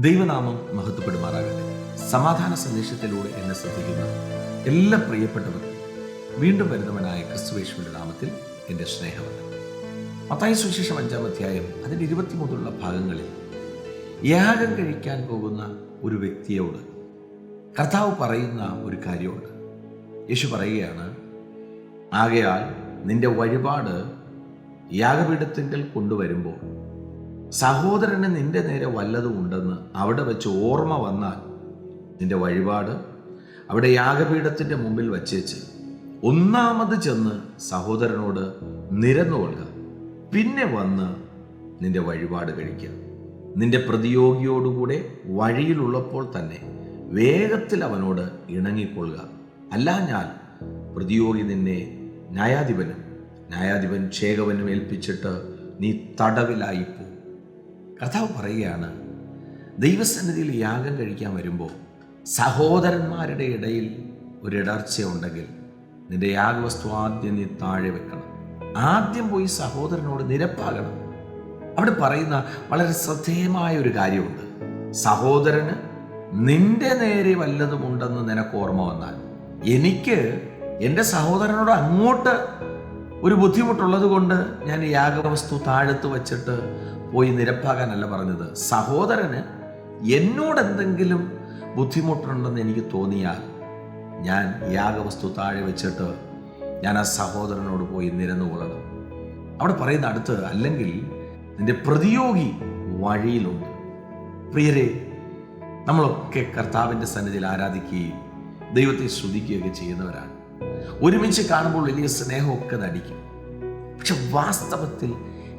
ദൈവനാമം മഹത്വപ്പെടുമാറാകട്ടെ. സമാധാന സന്ദേശത്തിലൂടെ എന്നെ ശ്രദ്ധിക്കുന്ന എല്ലാ പ്രിയപ്പെട്ടവർക്കും വീണ്ടും വരുന്നവനായ ക്രിസ്തുവേശുവിന്റെ നാമത്തിൽ എന്റെ സ്നേഹമുണ്ട് മത്തായ സുവിശേഷം അഞ്ചാം അധ്യായം അതിന്റെ ഇരുപത്തി ഭാഗങ്ങളിൽ യാഗം കഴിക്കാൻ പോകുന്ന ഒരു വ്യക്തിയോട് കർത്താവ് പറയുന്ന ഒരു കാര്യമുണ്ട്. യേശു പറയുകയാണ് ആകയാൽ നിന്റെ വഴിപാട് യാഗപീഠത്തിന്റെ കൊണ്ടുവരുമ്പോൾ സഹോദരന് നിന്റെ നേരെ വല്ലതും ഉണ്ടെന്ന് അവിടെ വെച്ച് ഓർമ്മ വന്നാൽ നിന്റെ വഴിപാട് അവിടെ യാഗപീഠത്തിന്റെ മുമ്പിൽ വച്ചേച്ച് ഒന്നാമത് ചെന്ന് സഹോദരനോട് നിരന്നുകൊള്ളുക പിന്നെ വന്ന് നിന്റെ വഴിപാട് കഴിക്കുക. നിന്റെ പ്രതിയോഗിയോടുകൂടെ വഴിയിലുള്ളപ്പോൾ തന്നെ വേഗത്തിൽ അവനോട് ഇണങ്ങിക്കൊള്ളുക. അല്ലാഞ്ഞാൽ പ്രതിയോഗി നിന്നെ ന്യായാധിപനും ന്യായാധിപൻ ക്ഷേകവനും ഏൽപ്പിച്ചിട്ട് നീ തടവിലായിപ്പോ കർത്താവ് പറയുകയാണ് ദൈവസന്നിധിയിൽ യാഗം കഴിക്കാൻ വരുമ്പോൾ സഹോദരന്മാരുടെ ഇടയിൽ ഒരു ഇടർച്ച ഉണ്ടെങ്കിൽ നിന്റെ യാഗവസ്തു ആദ്യം നീ താഴെ വെക്കണം. ആദ്യം പോയി സഹോദരനോട് നിരപ്പാകണം. അവിടെ പറയുന്ന വളരെ ശ്രദ്ധേയമായ ഒരു കാര്യമുണ്ട്. സഹോദരന് നിന്റെ നേരെ വല്ലതും ഉണ്ടെന്ന് നിനക്ക് ഓർമ്മ വന്നാൽ എനിക്ക് എന്റെ സഹോദരനോട് അങ്ങോട്ട് ഒരു ബുദ്ധിമുട്ടുള്ളത് കൊണ്ട് ഞാൻ യാഗവസ്തു താഴത്ത് വച്ചിട്ട് പോയി നിരപ്പാകാനല്ല പറഞ്ഞത്. സഹോദരന് എന്നോട് എന്തെങ്കിലും ബുദ്ധിമുട്ടുണ്ടെന്ന് എനിക്ക് തോന്നിയാൽ ഞാൻ യാഗവസ്തു താഴെ വെച്ചിട്ട് ഞാൻ ആ സഹോദരനോട് പോയി നിരന്നുകൊള്ളണം അവിടെ പറയുന്ന അടുത്ത് അല്ലെങ്കിൽ നിന്റെ പ്രതിയോഗി വഴിയിലുണ്ട്. പ്രിയരെ നമ്മളൊക്കെ കർത്താവിന്റെ സന്നിധിയിൽ ആരാധിക്കുകയും ദൈവത്തെ സ്തുതിക്കുകയൊക്കെ ചെയ്യുന്നവരാണ്. ഒരുമിച്ച് കാണുമ്പോൾ വലിയ സ്നേഹമൊക്കെ നടിക്കും. പക്ഷെ വാസ്തവത്തിൽ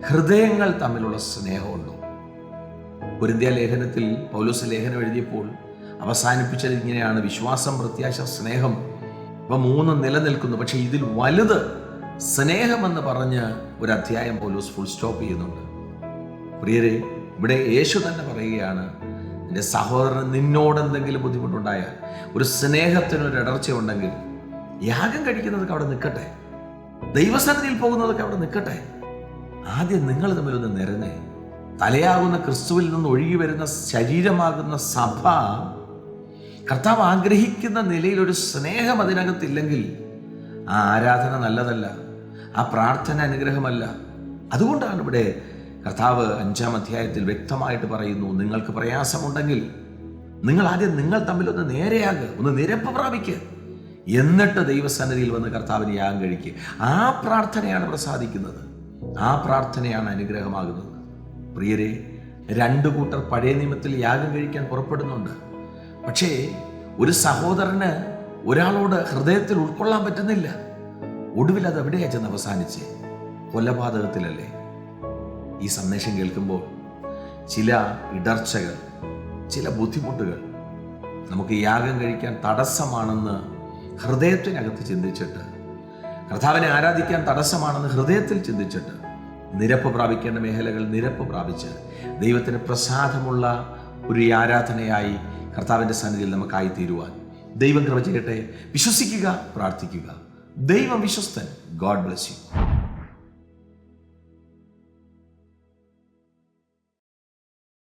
ഹൃദയങ്ങൾ തമ്മിലുള്ള സ്നേഹമുണ്ടോ? കുരിന്ത്യ ലേഖനത്തിൽ പൗലോസ് ലേഖനം എഴുതിയപ്പോൾ അവസാനിപ്പിച്ചത് ഇങ്ങനെയാണ്. വിശ്വാസം പ്രത്യാശ സ്നേഹം ഇവ മൂന്ന് നിലനിൽക്കുന്നു. പക്ഷേ ഇതിൽ വലുത് സ്നേഹമെന്ന് പറഞ്ഞ് ഒരു അധ്യായം പൗലോസ് ഫുൾ സ്റ്റോപ്പ് ചെയ്യുന്നുണ്ട്. പ്രിയരെ ഇവിടെ യേശു തന്നെ പറയുകയാണ് എന്റെ സഹോദരൻ നിന്നോട് എന്തെങ്കിലും ബുദ്ധിമുട്ടുണ്ടായാൽ ഒരു സ്നേഹത്തിനൊരു ഇടർച്ച ഉണ്ടെങ്കിൽ യാഗം കഴിക്കുന്നതൊക്കെ അവിടെ നിൽക്കട്ടെ. ദൈവസന്നിധിയിൽ പോകുന്നതൊക്കെ അവിടെ നിൽക്കട്ടെ. ആദ്യം നിങ്ങൾ തമ്മിലൊന്ന് നിരന്നേ. തലയാകുന്ന ക്രിസ്തുവിൽ നിന്ന് ഒഴുകി വരുന്ന ശരീരമാകുന്ന സഭ കർത്താവ് ആഗ്രഹിക്കുന്ന നിലയിൽ ഒരു സ്നേഹം അതിനകത്തില്ലെങ്കിൽ ആ ആരാധന നല്ലതല്ല ആ പ്രാർത്ഥന അനുഗ്രഹമല്ല. അതുകൊണ്ടാണ് ഇവിടെ കർത്താവ് അഞ്ചാം അധ്യായത്തിൽ വ്യക്തമായിട്ട് പറയുന്നു നിങ്ങൾക്ക് പ്രയാസമുണ്ടെങ്കിൽ നിങ്ങൾ ആദ്യം നിങ്ങൾ തമ്മിൽ ഒന്ന് നേരെയാകുക ഒന്ന് നിരപ്പ് പ്രാപിക്കുക എന്നിട്ട് ദൈവസന്നിധിയിൽ വന്ന് കർത്താവിന് യാഗം കഴിക്കുക ആ പ്രാർത്ഥനയാണ് പ്രസാദിക്കുന്നത് ആ പ്രാർത്ഥനയാണ് അനുഗ്രഹമാകുന്നത്. പ്രിയരെ രണ്ടു കൂട്ടർ പഴയ നിയമത്തിൽ യാഗം കഴിക്കാൻ പുറപ്പെടുന്നുണ്ട്. പക്ഷേ ഒരു സഹോദരന് ഒരാളോട് ഹൃദയത്തിൽ ഉൾക്കൊള്ളാൻ പറ്റുന്നില്ല. ഒടുവിൽ അത് എവിടെയാ ചെന്ന് അവസാനിച്ച്? കൊലപാതകത്തിലല്ലേ? ഈ സന്ദേശം കേൾക്കുമ്പോൾ ചില ഇടർച്ചകൾ ചില ബുദ്ധിമുട്ടുകൾ നമുക്ക് യാഗം കഴിക്കാൻ തടസ്സമാണെന്ന് ഹൃദയത്തിനകത്ത് ചിന്തിച്ചിട്ട് കർത്താവിനെ ആരാധിക്കാൻ തടസ്സമാണെന്ന് ഹൃദയത്തിൽ ചിന്തിച്ചിട്ട് നിരപ്പ് പ്രാപിക്കേണ്ട മേഖലകൾ നിരപ്പ് പ്രാപിച്ച് ദൈവത്തിന് പ്രസാദമുള്ള ഒരു ആരാധനയായി കർത്താവിന്റെ സന്നിധിയിൽ നമുക്കായി തീരുവാൻ ദൈവം കൃപ ചെയ്യട്ടെ. വിശ്വസിക്കുക പ്രാർത്ഥിക്കുക. ദൈവം വിശ്വസ്തൻ. God bless you